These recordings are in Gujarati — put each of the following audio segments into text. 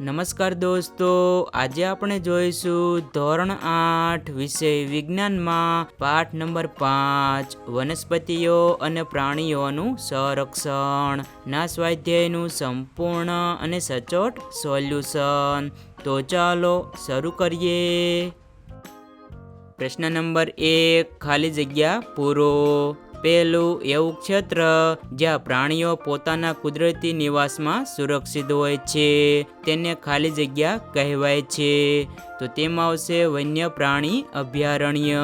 નમસ્કાર દોસ્તો, આજે આપણે જોઈશું ધોરણ આઠ વિષય વિજ્ઞાનમાં પાઠ નંબર પાંચ, વનસ્પતિઓ અને પ્રાણીઓનું સંરક્ષણ. ના સ્વાધ્યાયનું સંપૂર્ણ અને સચોટ સોલ્યુશન. તો ચાલો શરૂ કરીએ. પ્રશ્ન નંબર એક, ખાલી જગ્યા પૂરો. પહેલું એવું ક્ષેત્ર જ્યાં પ્રાણીઓ પોતાના કુદરતી નિવાસમાં સુરક્ષિત હોય છે, તેને ખાલી જગ્યા કહેવાય છે. તો તેમાં આવશે વન્ય પ્રાણી અભયારણ્ય.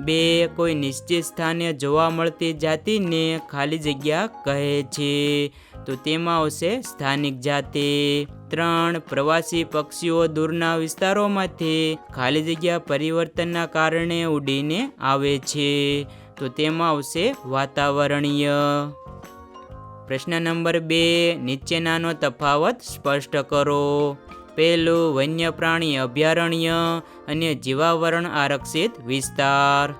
બે, કોઈ નિશ્ચિત સ્થાને જોવા મળતી જાતિને ખાલી જગ્યા કહે છે. તો તેમાં આવશે સ્થાનિક જાતિ. ત્રણ, પ્રવાસી પક્ષીઓ દૂરના વિસ્તારોમાંથી ખાલી જગ્યા પરિવર્તનના કારણે ઉડીને આવે છે. તો તેમાં આવશે વાતાવરણીય. પ્રશ્ન નંબર બે, નીચેનાનો તફાવત સ્પષ્ટ કરો. પહેલું વન્ય પ્રાણી અભયારણ્ય અને જીવાવરણ આરક્ષિત વિસ્તાર.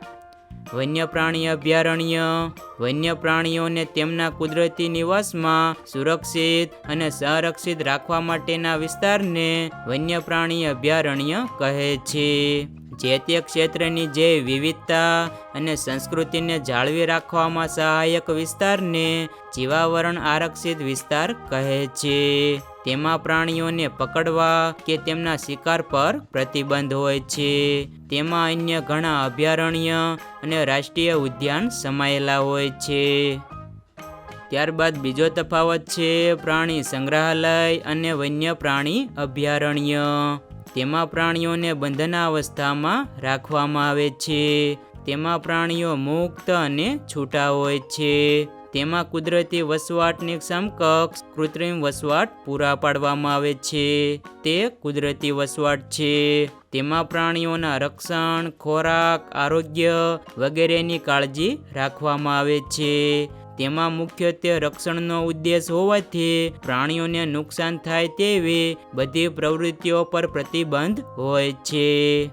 વન્ય પ્રાણી અભયારણ્ય વન્ય પ્રાણીઓને તેમના કુદરતી નિવાસમાં સુરક્ષિત અને સંરક્ષિત રાખવા માટેના વિસ્તારને વન્ય પ્રાણી અભયારણ્ય કહે છે. જે તે ક્ષેત્રની જે વિવિધતા અને સંસ્કૃતિને જાળવી રાખવામાં સહાયક વિસ્તારને જીવાવરણ આરક્ષિત વિસ્તાર કહે છે. તેમાં પ્રાણીઓને પકડવા કે તેમના શિકાર પર પ્રતિબંધ હોય છે. તેમાં અન્ય ઘણા અભયારણ્ય અને રાષ્ટ્રીય ઉદ્યાન સમાયેલા હોય છે. ત્યારબાદ બીજો તફાવત છે પ્રાણી સંગ્રહાલય અને વન્ય પ્રાણી અભયારણ્ય. તેમાં પ્રાણીઓને બંધનાવસ્થામાં રાખવામાં આવે છે. તેમાં પ્રાણીઓ મુક્ત અને છૂટા હોય છે. તેમાં કુદરતી વસવાટની સમકક્ષ કૃત્રિમ વસવાટ પૂરા પાડવામાં આવે છે. તે કુદરતી વસવાટ છે. તેમાં પ્રાણીઓના રક્ષણ, ખોરાક, આરોગ્ય વગેરેની કાળજી રાખવામાં આવે છે. તેમાં મુખ્યત્વે રક્ષણનો ઉદ્દેશ હોવાથી પ્રાણીઓને નુકસાન થાય તેવી બધી પ્રવૃત્તિઓ પર પ્રતિબંધ હોય છે.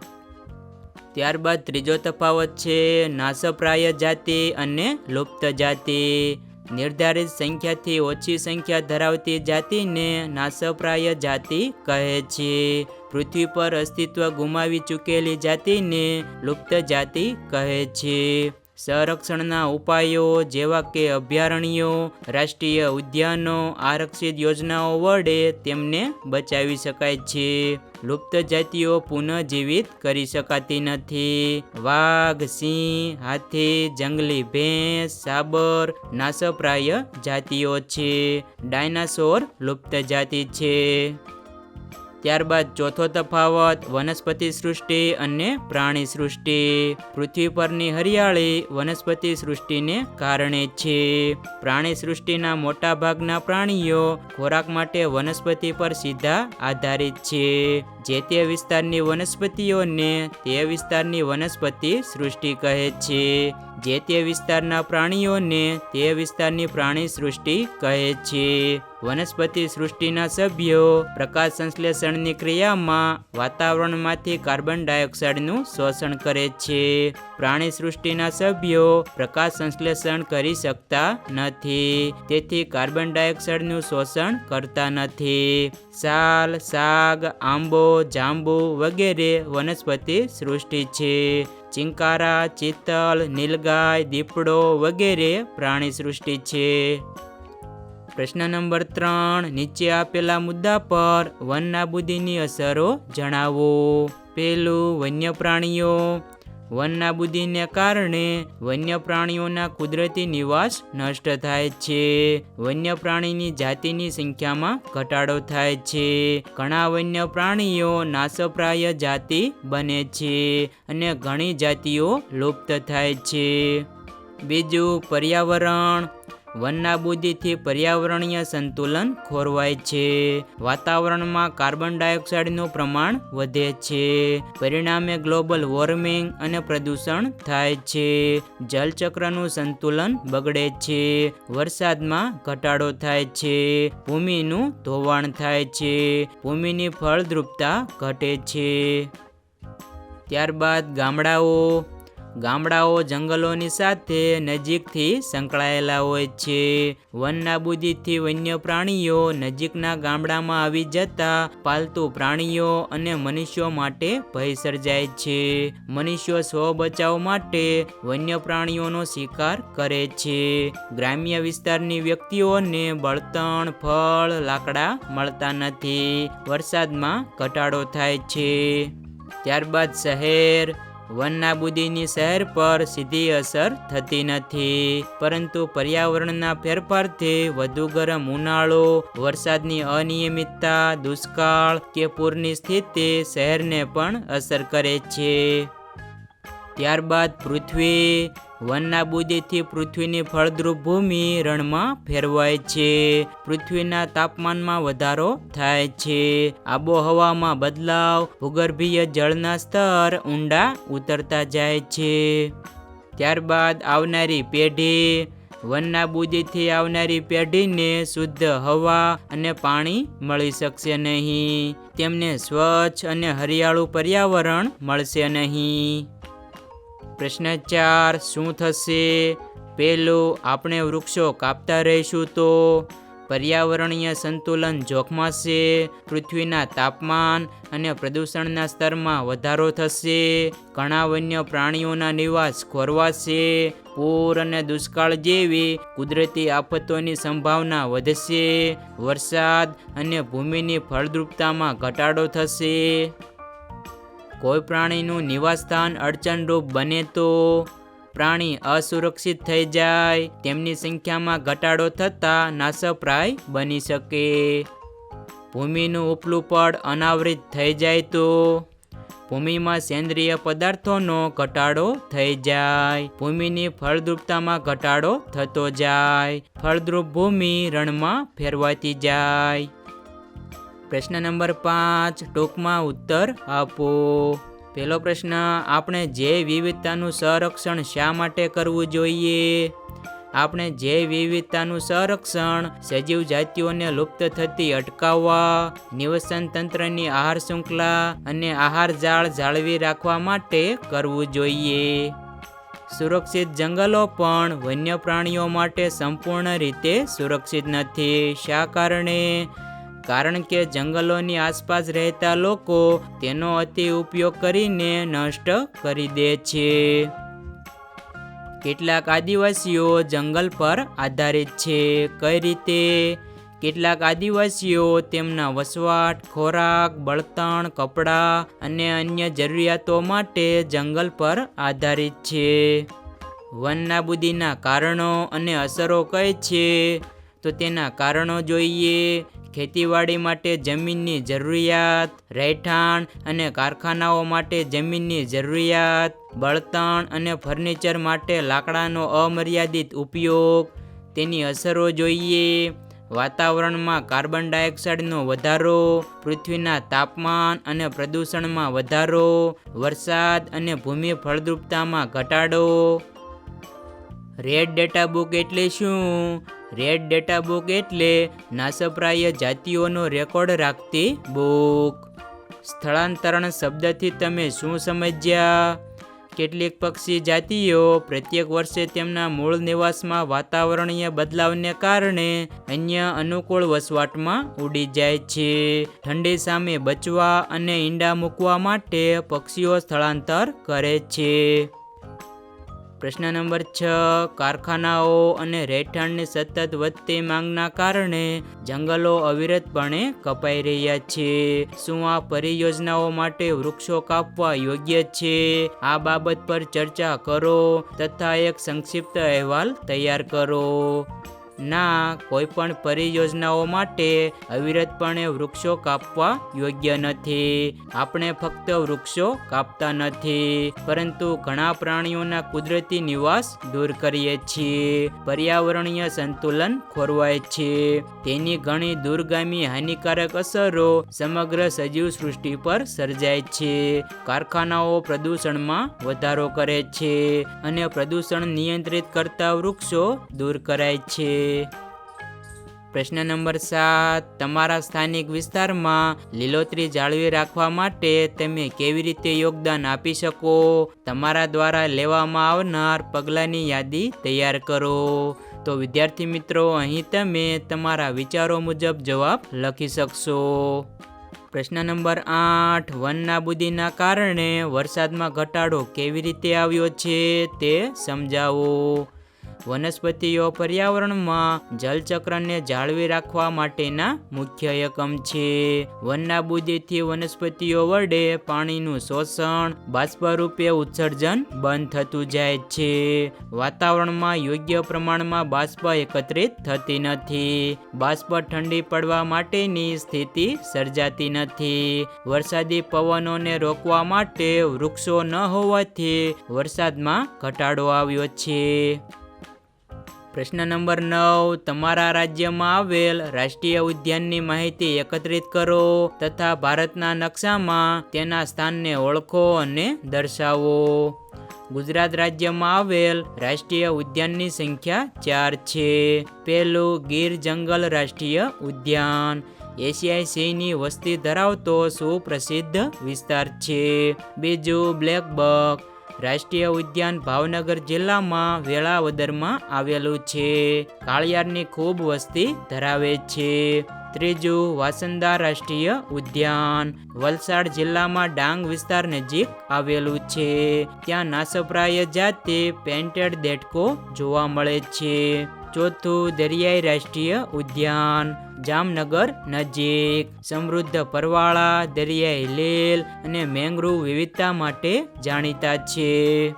ત્યારબાદ ત્રીજો તફાવત છે, નાશપ્રાય જાતિ અને લુપ્ત જાતિ. નિર્ધારિત સંખ્યાથી ઓછી સંખ્યા ધરાવતી જાતિને નાશપ્રાય જાતિ કહે છે. પૃથ્વી પર અસ્તિત્વ ગુમાવી ચૂકેલી જાતિને લુપ્ત જાતિ કહે છે. સંરક્ષણના ઉપાયો જેવા કે અભયારણ્યો, રાષ્ટ્રીય ઉદ્યાનો, આરક્ષિત યોજનાઓ વડે તેમને બચાવી શકાય છે. લુપ્ત જાતિઓ પુનઃજીવિત કરી શકાતી નથી. વાઘ, સિંહ, હાથી, જંગલી ભેંસ, સાબર, નાશપ્રાય જાતિઓ છે. ડાયનાસોર લુપ્ત જાતિ છે. ત્યારબાદ ચોથો તફાવત, વનસ્પતિ સૃષ્ટિ અને પ્રાણી સૃષ્ટિ. પૃથ્વી પરની હરિયાળી વનસ્પતિ સૃષ્ટિને કારણે છે. પ્રાણી સૃષ્ટિના મોટા ભાગના પ્રાણીઓ ખોરાક માટે વનસ્પતિ પર સીધા આધારિત છે. જે તે વિસ્તારની વનસ્પતિઓને તે વિસ્તારની વનસ્પતિ સૃષ્ટિ કહે છે. જે તે વિસ્તારના પ્રાણીઓને તે વિસ્તારની પ્રાણી સૃષ્ટિ કહે છે. વનસ્પતિ સૃષ્ટિના સભ્યો પ્રકાશ સંશ્લેષણની ક્રિયામાં વાતાવરણમાંથી કાર્બન ડાયોક્સાઇડનું શોષણ કરે છે. પ્રાણી સૃષ્ટિના સભ્યો પ્રકાશ સંશ્લેષણ કરી શકતા નથી, તેથી કાર્બન ડાયોક્સાઇડનું શોષણ કરતા નથી. સાલ શાક આંબો, જાંબુ વગેરે વનસ્પતિ સૃષ્ટિ છે. ચિંકારા, ચિત્તલ, નીલગાય, દીપડો વગેરે પ્રાણી સૃષ્ટિ છે. પ્રશ્ન નંબર ત્રણ, નીચે આપેલા મુદ્દા પર વન અસરો જણાવો. પેલું વન્ય પ્રાણીઓ વન કારણે વન્ય પ્રાણીઓના કુદરતી નિવાસ નષ્ટ થાય છે. વન્ય પ્રાણીની જાતિની સંખ્યામાં ઘટાડો થાય છે. ઘણા વન્ય પ્રાણીઓ નાશપ્રાય જાતિ બને છે અને ઘણી જાતિઓ લુપ્ત થાય છે. બીજું, પર્યાવરણ. વનનાબૂદીથી પર્યાવરણીય સંતુલન ખોરવાય છે. વાતાવરણમાં કાર્બન ડાયોક્સાઇડનું પ્રમાણ વધે છે. પરિણામે ગ્લોબલ વોર્મિંગ અને પ્રદૂષણ થાય છે. જલચક્રનું સંતુલન બગડે છે. વરસાદમાં ઘટાડો થાય છે. ભૂમિનું ધોવાણ થાય છે. ભૂમિની ફળદ્રુપતા ઘટે છે. ત્યારબાદ ગામડાઓ ગામડાઓ જંગલોની સાથે નજીકથી સંકળાયેલા હોય છે. વન નાબૂદીથી વન્ય પ્રાણીઓ નજીકના ગામડામાં આવી જતા પાલતુ પ્રાણીઓ અને મનુષ્યો માટે ભય સર્જાય છે. મનુષ્યો સ્વ બચાવ માટે વન્ય પ્રાણીઓનો શિકાર કરે છે. ગ્રામ્ય વિસ્તારની વ્યક્તિઓને બળતણ, ફળ, લાકડા મળતા નથી. વરસાદમાં ઘટાડો થાય છે. ત્યારબાદ શહેર વન નાબૂદીની શહેર પર સીધી અસર થતી નથી. પરંતુ પર્યાવરણના ફેરફારથી વધુ ગરમ ઉનાળો, વરસાદની અનિયમિતતા, દુષ્કાળ કે પૂરની સ્થિતિ શહેરને પણ અસર કરે છે. ત્યારબાદ પૃથ્વી વન નાબૂદીથી પૃથ્વીની ફળદ્રુપ ભૂમિ રણમાં ફેરવાય છે. પૃથ્વીના તાપમાનમાં વધારો થાય છે. આબોહવામાં બદલાવ, ભૂગર્ભીય જળના સ્તર ઊંડા ઉતરતા જાય છે. ત્યારબાદ આવનારી પેઢી. વનના નાબૂદીથી આવનારી પેઢીને શુદ્ધ હવા અને પાણી મળી શકશે નહીં. તેમને સ્વચ્છ અને હરિયાળું પર્યાવરણ મળશે નહીં. પ્રશ્ન ચાર, શું થશે? પહેલું આપણે વૃક્ષો કાપતા રહીશું તો? પર્યાવરણીય સંતુલન જોખમાશે પૃથ્વીના તાપમાન અને પ્રદૂષણના સ્તરમાં વધારો થશે? ઘણા વન્ય પ્રાણીઓના નિવાસ ખોરવાશે? પૂર અને દુષ્કાળ જેવી કુદરતી આફતોની સંભાવના વધશે? વરસાદ અને ભૂમિની ફળદ્રુપતામાં ઘટાડો થશે? કોઈ પ્રાણીનું નિવાસસ્થાન અડચણરૂપ બને તો પ્રાણી અસુરક્ષિત થઈ જાય. તેમની સંખ્યામાં ઘટાડો થતાં નાશપ્રાય બની શકે. ભૂમિનું ઉપલું પડ અનાવૃત થઈ જાય તો ભૂમિમાં સેન્દ્રિય પદાર્થોનો ઘટાડો થઈ જાય. ભૂમિની ફળદ્રુપતામાં ઘટાડો થતો જાય. ફળદ્રુપ ભૂમિ રણમાં ફેરવાતી જાય. પ્રશ્ન નંબર પાંચ, ટૂંકમાં ઉત્તર આપો. પહેલો પ્રશ્ન, આપણે જૈવ વિવિધતાનું સંરક્ષણ શા માટે કરવું જોઈએ? આપણે જૈવ વિવિધતાનું સંરક્ષણ સજીવ જાતિઓને લુપ્ત થતી અટકાવવા, નિવસન તંત્રની આહાર શૃંખલા અને આહાર જાળ જાળવી રાખવા માટે કરવું જોઈએ? સુરક્ષિત જંગલો પણ વન્ય પ્રાણીઓ માટે સંપૂર્ણ રીતે સુરક્ષિત નથી. શા કારણે? કારણ કે જંગલોની આસપાસ રહેતા લોકો તેનો અતિ ઉપયોગ કરીને નષ્ટ કરી દે છે. કેટલાક આદિવાસીઓ જંગલ પર આધારિત છે. કઈ રીતે? કેટલાક આદિવાસીઓ તેમના વસવાટ, ખોરાક, બળતણ, કપડાં અને અન્ય જરૂરિયાતો માટે જંગલ પર આધારિત છે. વન કારણો અને અસરો કઈ છે? તો તેના કારણો જોઈએ. ખેતીવાડી માટે જમીનની જરૂરિયાત, રહેઠાણ અને કારખાનાઓ માટે જમીનની જરૂરિયાત, બળતણ અને ફર્નિચર માટે લાકડાનો અમર્યાદિત ઉપયોગ. તેની અસરો જોઈએ. વાતાવરણમાં કાર્બન ડાયોક્સાઇડનો વધારો, પૃથ્વીના તાપમાન અને પ્રદૂષણમાં વધારો, વરસાદ અને ભૂમિ ફળદ્રુપતામાં ઘટાડો. રેડ ડેટા બુક એટલે શું? રેડ ડેટા બુક એટલે નાસપ્રાય જાતિઓનો રેકોર્ડ રાખતી બુક સ્થળાંતરણ શબ્દથી તમે શું સમજ્યા? કેટલીક પક્ષી જાતિઓ પ્રત્યેક વર્ષે તેમના મૂળ નિવાસમાં વાતાવરણીય બદલાવને કારણે અન્ય અનુકૂળ વસવાટમાં ઉડી જાય છે. ઠંડી સામે બચવા અને ઈંડા મૂકવા માટે પક્ષીઓ સ્થળાંતર કરે છે. પ્રશ્ન નંબર છ, કારખાનાઓ અને રહેઠાણની સતત વધતી માંગના કારણે જંગલો અવિરતપણે કપાઈ રહ્યા છે. શું આ પરિયોજનાઓ માટે વૃક્ષો કાપવા યોગ્ય છે? આ બાબત પર ચર્ચા કરો તથા એક સંક્ષિપ્ત અહેવાલ તૈયાર કરો. ના કોઈ પણ પરિયોજનાઓ માટે અવિરતપણે વૃક્ષો કાપવા યોગ્ય નથી. આપણે ફક્ત વૃક્ષો કાપતા નથી, પરંતુ ઘણા પ્રાણીઓના કુદરતી નિવાસ દૂર કરીએ છીએ, પર્યાવરણીય સંતુલન ખોરવાય છે. તેની ઘણી દૂરગામી હાનિકારક અસરો સમગ્ર સજીવ સૃષ્ટિ પર સર્જાય છે. કારખાનાઓ પ્રદૂષણમાં વધારો કરે છે અને પ્રદૂષણ નિયંત્રિત કરતા વૃક્ષો દૂર કરાય છે. પ્રશ્ન નંબર સાત, તમારા સ્થાનિક વિસ્તારમાં લીલોતરી જાળવી રાખવા માટે તમે કેવી રીતે યોગદાન આપી શકો? તમારા દ્વારા લેવામાં આવનાર પગલાંની યાદી તૈયાર કરો. તો વિદ્યાર્થી મિત્રો, અહીં તમે તમારા વિચારો મુજબ જવાબ લખી શકશો. પ્રશ્ન નંબર આઠ, વનનાબૂદીના કારણે વરસાદમાં ઘટાડો કેવી રીતે આવ્યો છે તે સમજાવો. વનસ્પતિઓ પર્યાવરણમાં જલચક્રને જાળવી રાખવા માટેના મુખ્ય એકમ છે. વનનાબૂદીથી વનસ્પતિઓ વડે પાણીનું શોષણ, બાષ્પરૂપે ઉત્સર્જન બંધ થતું જાય છે. વાતાવરણમાં યોગ્ય પ્રમાણમાં બાષ્પ એકત્રિત થતી નથી. બાષ્પ ઠંડી પડવા માટેની સ્થિતિ સર્જાતી નથી. વરસાદી પવનોને રોકવા માટે વૃક્ષો ન હોવાથી વરસાદમાં ઘટાડો આવ્યો છે. પ્રશ્ન નંબર નવ, તમારા રાજ્યમાં આવેલ રાષ્ટ્રીય ઉદ્યાનની માહિતી એકત્રિત કરો તથા ભારતના નકશામાં તેના સ્થાનને ઓળખો અને દર્શાવો. ગુજરાત રાજ્યમાં આવેલ રાષ્ટ્રીય ઉદ્યાનની સંખ્યા ચાર છે. પહેલું ગીર જંગલ રાષ્ટ્રીય ઉદ્યાન. એશિયાઈ સિંહની વસ્તી ધરાવતો સુપ્રસિદ્ધ વિસ્તાર છે. બીજું બ્લેક બક. રાષ્ટ્રીય ઉદ્યાન ભાવનગર જિલ્લામાં વેળાવદરમાં આવેલું છે. કાળિયારની ખૂબ વસ્તી ધરાવે છે. ત્રીજું, વાસંદા રાષ્ટ્રીય ઉદ્યાન. વલસાડ જિલ્લામાં ડાંગ વિસ્તાર નજીક આવેલું છે. ત્યાં નાસપ્રાય જાતે પેન્ટેડ દેટકો જોવા મળે છે. ચોથું દરિયાઈ રાષ્ટ્રીય ઉદ્યાન. જામનગર નજીક. સમૃદ્ધ પરવાળા, દરિયાઈ લીલ અને મેંગ્રુવ વિવિધતા માટે જાણીતા છે.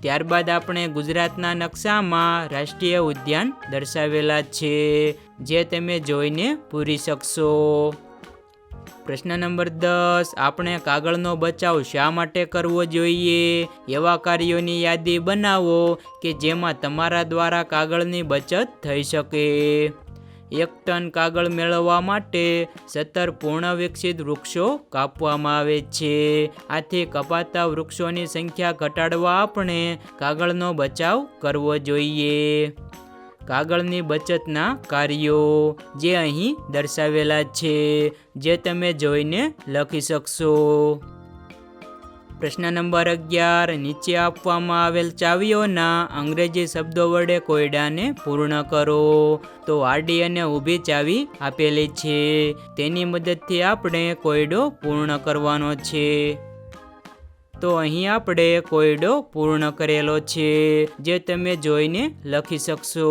ત્યારબાદ આપણે ગુજરાતના નકશામાં રાષ્ટ્રીય ઉદ્યાન દર્શાવેલા છે, જે તમે જોઈને પૂરી શકશો. પ્રશ્ન નંબર દસ, આપણે કાગળનો બચાવ શા માટે કરવો જોઈએ? એવા કાર્યોની યાદી બનાવો કે જેમાં તમારા દ્વારા કાગળની બચત થઈ શકે. એક ટન કાગળ મેળવવા માટે સત્તર પૂર્ણ વિકસિત વૃક્ષો કાપવામાં આવે છે. આથી કપાતા વૃક્ષોની સંખ્યા ઘટાડવા આપણે કાગળનો બચાવ કરવો જોઈએ. કાગળની બચતના કાર્યો, જે અહીં દર્શાવેલા છે, જે તમે જોઈને લખી શકશો. પ્રશ્ન નંબર અગિયાર, નીચે આપવામાં આવેલ ચાવીઓના અંગ્રેજી શબ્દો વડે કોયડાને પૂર્ણ કરો. તો આડી અને ઊભી ચાવી આપેલી છે. તેની મદદથી આપણે કોયડો પૂર્ણ કરવાનો છે. તો અહીં આપણે કોયડો પૂર્ણ કરેલો છે જે તમે જોઈને લખી શકશો.